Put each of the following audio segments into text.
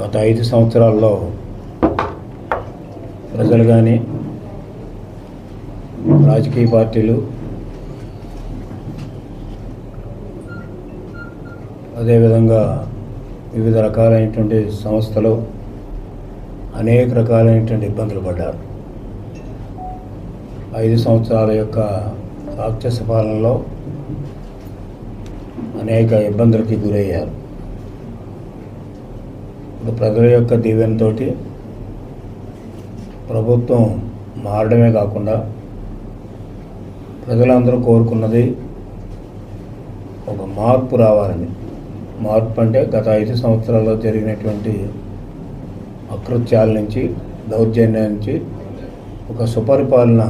గత ఐదు సంవత్సరాల్లో ప్రజలు కానీ రాజకీయ పార్టీలు అదేవిధంగా వివిధ రకాలైనటువంటి సంస్థలు అనేక రకాలైనటువంటి ఇబ్బందులు పడ్డారు. ఐదు సంవత్సరాల యొక్క రాక్షస పాలనలో అనేక ఇబ్బందులకి గురయ్యారు. ప్రజల యొక్క దీవెనతో ప్రభుత్వం మారడమే కాకుండా ప్రజలందరూ కోరుకున్నది ఒక మార్పు రావాలని. మార్పు అంటే గత ఐదు సంవత్సరాల్లో జరిగినటువంటి అకృత్యాల నుంచి దౌర్జన్యాల నుంచి ఒక సుపరిపాలన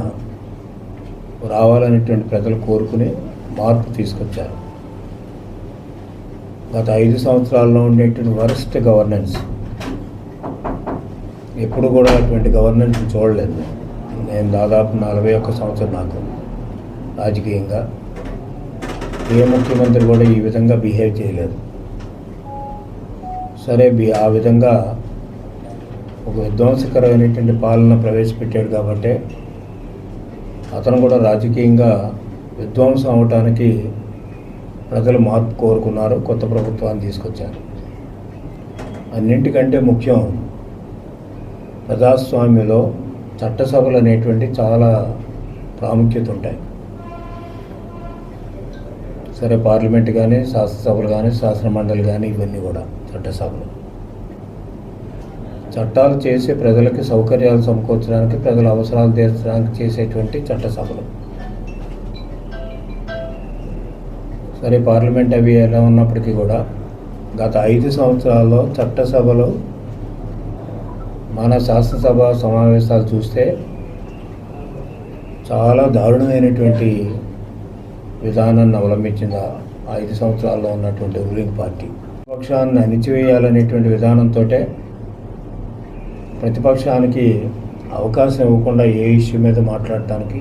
రావాలనేటువంటి ప్రజలు కోరుకుని మార్పు తీసుకొచ్చారు. గత ఐదు సంవత్సరాల్లో ఉండేటువంటి వరస్ట్ గవర్నెన్స్. ఎప్పుడు కూడా అటువంటి గవర్నెన్స్ చూడలేదు. నేను దాదాపు నలభై ఒక్క సంవత్సరం నాకు రాజకీయంగా. ఏ ముఖ్యమంత్రి కూడా ఈ విధంగా బిహేవ్ చేయలేదు. సరే బి ఆ విధంగా ఒక విధ్వంసకరమైనటువంటి పాలన ప్రవేశపెట్టాడు కాబట్టి అతను కూడా రాజకీయంగా విధ్వంసం అవటానికి ప్రజలు మార్పు కోరుకున్నారు కొత్త ప్రభుత్వాన్ని తీసుకొచ్చారు. అన్నింటికంటే ముఖ్యం ప్రజాస్వామ్యంలో చట్టసభలు అనేటువంటి చాలా ప్రాముఖ్యత ఉంటాయి సరే పార్లమెంట్ కానీ శాసనసభలు కానీ శాసన మండలి కానీ ఇవన్నీ కూడా చట్టసభలు. చట్టాలు చేసే ప్రజలకి సౌకర్యాలు సమకూర్చడానికి ప్రజల అవసరాలు తీర్చడానికి చేసేటువంటి చట్టసభలు. సరే పార్లమెంట్ అవి ఎలా ఉన్నప్పటికీ కూడా గత ఐదు సంవత్సరాల్లో చట్టసభలు మన శాసనసభ సమావేశాలు చూస్తే చాలా దారుణమైనటువంటి విధానాన్ని అవలంబించింది ఆ ఐదు సంవత్సరాల్లో ఉన్నటువంటి రూలింగ్ పార్టీ. ప్రతిపక్షాన్ని అణిచివేయాలనేటువంటి విధానంతో ప్రతిపక్షానికి అవకాశం ఇవ్వకుండా ఏ ఇష్యూ మీద మాట్లాడటానికి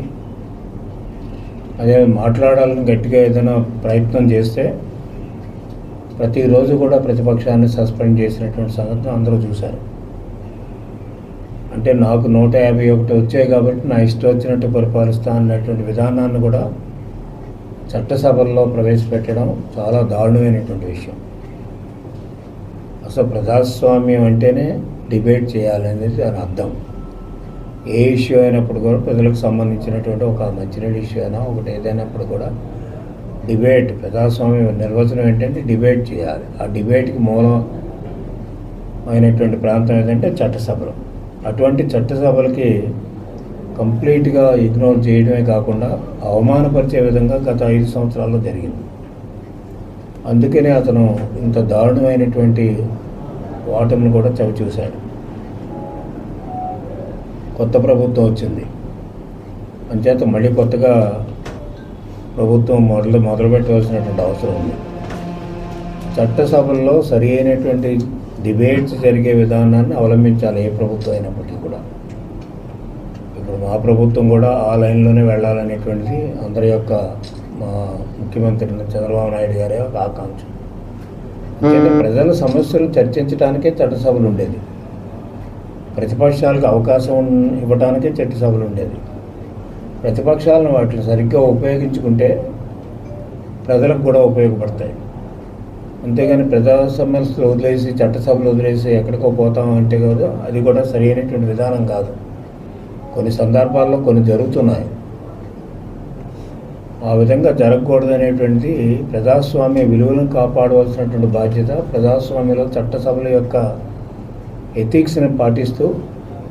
అదే మాట్లాడాలని గట్టిగా ఏదైనా ప్రయత్నం చేస్తే ప్రతిరోజు కూడా ప్రతిపక్షాన్ని సస్పెండ్ చేసినటువంటి సంగతి అందరూ చూశారు. అంటే నాకు నూట యాభై ఒకటి వచ్చాయి కాబట్టి నా ఇష్టం వచ్చినట్టు పరిపాలిస్తా అన్నటువంటి విధానాన్ని కూడా చట్టసభల్లో ప్రవేశపెట్టడం చాలా దారుణమైనటువంటి విషయం. అసలు ప్రజాస్వామ్యం అంటేనే డిబేట్ చేయాలనేది దాని అర్థం. ఏ ఇష్యూ అయినప్పుడు కూడా ప్రజలకు సంబంధించినటువంటి ఒక మంచినీళ్ళ ఇష్యూ అయినా ఒకటి ఏదైనప్పుడు కూడా డిబేట్ ప్రజాస్వామ్యం నిర్వచనం ఏంటంటే డిబేట్ చేయాలి. ఆ డిబేట్కి మూలమైనటువంటి ప్రాంతం ఏదంటే చట్టసభలు. అటువంటి చట్టసభలకి కంప్లీట్గా ఇగ్నోర్ చేయడమే కాకుండా అవమానపరిచే విధంగా గత ఐదు సంవత్సరాల్లో జరిగింది. అందుకనే అతను ఇంత దారుణమైనటువంటి ఓటమిని కూడా చవి చూశాడు కొత్త ప్రభుత్వం వచ్చింది. అంచేత మళ్ళీ కొత్తగా ప్రభుత్వం మొదలు మొదలు పెట్టవలసినటువంటి అవసరం ఉంది. చట్టసభల్లో సరి అయినటువంటి డిబేట్స్ జరిగే విధానాన్ని అవలంబించాలి ఏ ప్రభుత్వం అయినప్పటికీ కూడా. ఇప్పుడు మా ప్రభుత్వం కూడా ఆ లైన్లోనే వెళ్ళాలనేటువంటిది అందరి యొక్క మా ముఖ్యమంత్రి చంద్రబాబు నాయుడు గారి యొక్క ఆకాంక్ష. ప్రజల సమస్యలు చర్చించడానికే చట్టసభలు ఉండేది. ప్రతిపక్షాలకు అవకాశం ఇవ్వడానికే చట్ట సభలు ఉండేది. ప్రతిపక్షాలను వాటిని సరిగ్గా ఉపయోగించుకుంటే ప్రజలకు కూడా ఉపయోగపడతాయి. అంతేగాని ప్రజా సమస్యలు వదిలేసి చట్టసభలు వదిలేసి ఎక్కడికో పోతాం అంటే కాదు అది కూడా సరైనటువంటి విధానం కాదు. కొన్ని సందర్భాల్లో కొన్ని జరుగుతున్నాయి. ఆ విధంగా జరగకూడదు అనేటువంటి ప్రజాస్వామ్య విలువలను కాపాడవలసినటువంటి బాధ్యత ప్రజాస్వామ్యంలో చట్టసభల యొక్క ఎథిక్స్ని పాటిస్తూ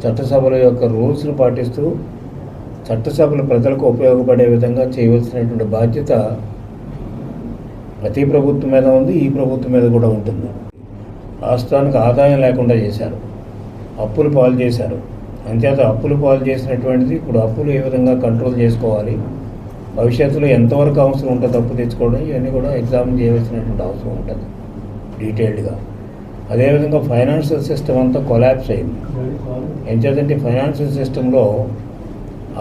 చట్టసభల యొక్క రూల్స్ని పాటిస్తూ చట్టసభలు ప్రజలకు ఉపయోగపడే విధంగా చేయవలసినటువంటి బాధ్యత ప్రతి ప్రభుత్వం మీద ఉంది ఈ ప్రభుత్వం మీద కూడా ఉంటుంది. రాష్ట్రానికి ఆదాయం లేకుండా చేశారు. అప్పులు పాలు చేశారు. అంతేత అప్పులు పాలు చేసినటువంటిది ఇప్పుడు అప్పులు ఏ విధంగా కంట్రోల్ చేసుకోవాలి భవిష్యత్తులో ఎంతవరకు అవసరం ఉంటుంది అప్పు తెచ్చుకోవడం ఇవన్నీ కూడా ఎగ్జామ్ చేయవలసినటువంటి అవసరం ఉంటుంది డీటెయిల్డ్గా అదేవిధంగా ఫైనాన్షియల్ సిస్టమ్ అంతా కొలాప్స్ అయింది. ఎంచేతంటే ఫైనాన్షియల్ సిస్టంలో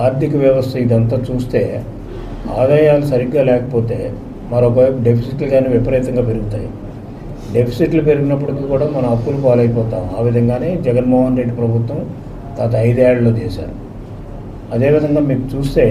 ఆర్థిక వ్యవస్థ ఇదంతా చూస్తే ఆదాయాలు సరిగ్గా లేకపోతే మరొకవైపు డెఫిసిట్లు కానీ విపరీతంగా పెరుగుతాయి. డెఫిసిట్లు పెరిగినప్పటికీ కూడా మనం అప్పులు పాలైపోతాం. ఆ విధంగానే జగన్మోహన్ రెడ్డి ప్రభుత్వం గత ఐదేళ్ళలో చేశారు. అదేవిధంగా మీకు చూస్తే